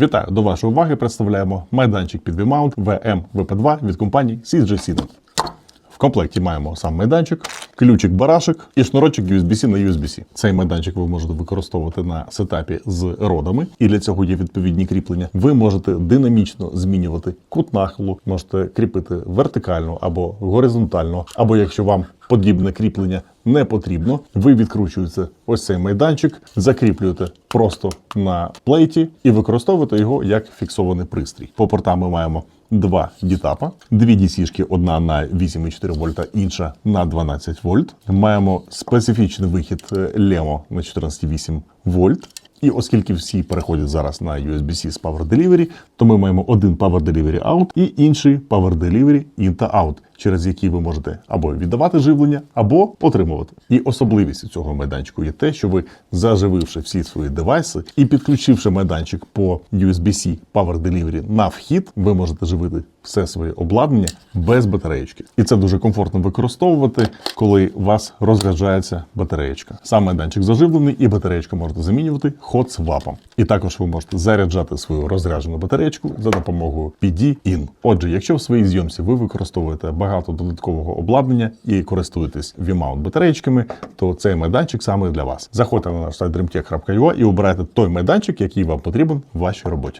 Вітаю! До вашої уваги представляємо майданчик під V-Mount VM VP2 від компанії CSG Systems. В комплекті маємо сам майданчик, ключик барашек і шнурочок USB-C на USB-C. Цей майданчик ви можете використовувати на сетапі з родами, і для цього є відповідні кріплення. Ви можете динамічно змінювати кут нахилу, можете кріпити вертикально або горизонтально, або якщо вам подібне кріплення не потрібно, ви відкручуєте ось цей майданчик, закріплюєте просто на плейті і використовуєте його як фіксований пристрій. По портам ми маємо два дітапа, дві DC-шки, одна на 8,4 вольта, інша на 12 вольт. Маємо специфічний вихід LEMO на 14,8 вольт. І оскільки всі переходять зараз на USB-C з Power Delivery, то ми маємо один Power Delivery Out і інший Power Delivery In та Out, через який ви можете або віддавати живлення, або отримувати. І особливість цього майданчику є те, що ви зажививши всі свої девайси і підключивши майданчик по USB-C Power Delivery на вхід, ви можете живити все своє обладнання без батареєчки. І це дуже комфортно використовувати, коли у вас розряджається батареєчка. Сам майданчик заживлений, і батареєчку можете замінювати хот-свапом. І також ви можете заряджати свою розряджену батареєчку за допомогою PD-IN. Отже, якщо в своїй зйомці ви використовуєте багато додаткового обладнання і користуєтесь V-mount батареєчками, то цей майданчик саме для вас. Заходьте на наш сайт dreamtech.ua і обирайте той майданчик, який вам потрібен в вашій роботі.